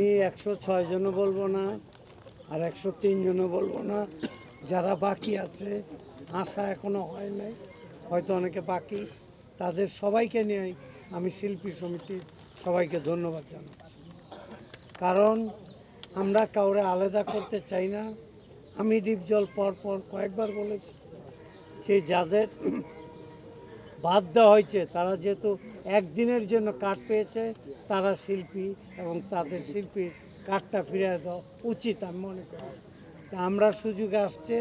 আমি একশো ছয় জনও বলব না, আর একশো তিন জনও বলব না। যারা বাকি আছে, আশা এখনও হয় নাই, হয়তো অনেকে বাকি, তাদের সবাইকে নিয়ে আমি শিল্পী সমিতির সবাইকে ধন্যবাদ জানাচ্ছি। কারণ আমরা কাউরে আলাদা করতে চাই না। আমি ডিপজল পর পর কয়েকবার বলেছি যে যাদের বাদ দেওয়া হয়েছে। তারা যেহেতু একদিনের জন্য কাঠ পেয়েছে, তারা শিল্পী এবং তাদের শিল্পীর কাঠটা ফিরিয়ে দেওয়া উচিত আমি মনে করি। আমরা সুযোগ আসছে,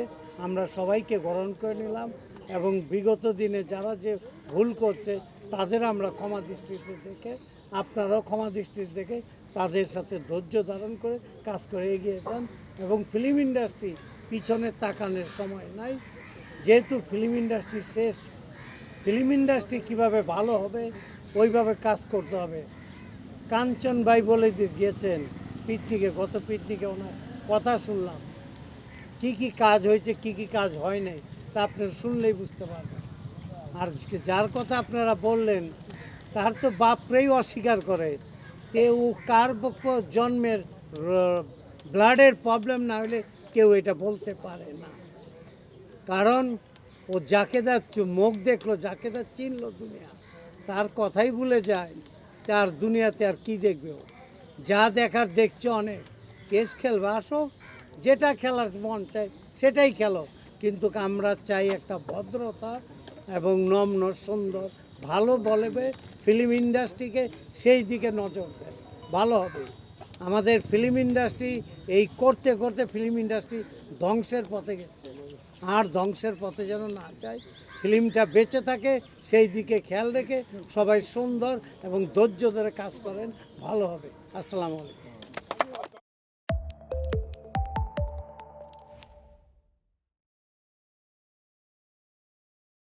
আমরা সবাইকে গ্রহণ করে নিলাম এবং বিগত দিনে যারা যে ভুল করছে, তাদের আমরা ক্ষমা দৃষ্টিতে দেখে, আপনারাও ক্ষমা দৃষ্টিতে দেখে তাদের সাথে ধৈর্য ধারণ করে কাজ করে এগিয়ে যান এবং ফিল্ম ইন্ডাস্ট্রি পিছনে তাকানোর সময় নাই। যেহেতু ফিল্ম ইন্ডাস্ট্রি শেষ ফিল্ম ইন্ডাস্ট্রি কীভাবে ভালো হবে, ওইভাবে কাজ করতে হবে। কাঞ্চন ভাই বলে গিয়েছেন পিকনিকে গত পিকনিকে ওনার কথা শুনলাম। কি কি কাজ হয়েছে, কি কি কাজ হয় নাই, তা আপনি শুনলেই বুঝতে পারবেন। আর যার কথা আপনারা বললেন, তার তো বাপরেই অস্বীকার করে। তে ও কার পক্ষ জন্মের ব্লাডের প্রবলেম না হলে কেউ এটা বলতে পারে না। কারণ ও যাকে যা মুখ দেখল, যাকে যা চিনলো দুনিয়া, তার কথাই ভুলে যায়, তার দুনিয়াতে আর কি দেখবে ও? যা দেখার দেখছ অনেক। কেস খেলবে, আসো। যেটা খেলার মন চাই সেটাই খেলো। কিন্তু আমরা চাই একটা ভদ্রতা এবং নম্ন, সুন্দর, ভালো বলবে ফিল্ম ইন্ডাস্ট্রিকে সেই দিকে নজর দেয়। ভালো হবে। আমাদের ফিল্ম ইন্ডাস্ট্রি এই করতে করতে ফিল্ম ইন্ডাস্ট্রি ধ্বংসের পথে গেছে। আর ধ্বংসের পথে যেন না যায়। ফিল্মটা বেঁচে থাকে, সেই দিকে খেয়াল রেখে সবাই সুন্দর এবং ধৈর্য ধরে কাজ করেন, ভালো হবে। আসসালামু আলাইকুম।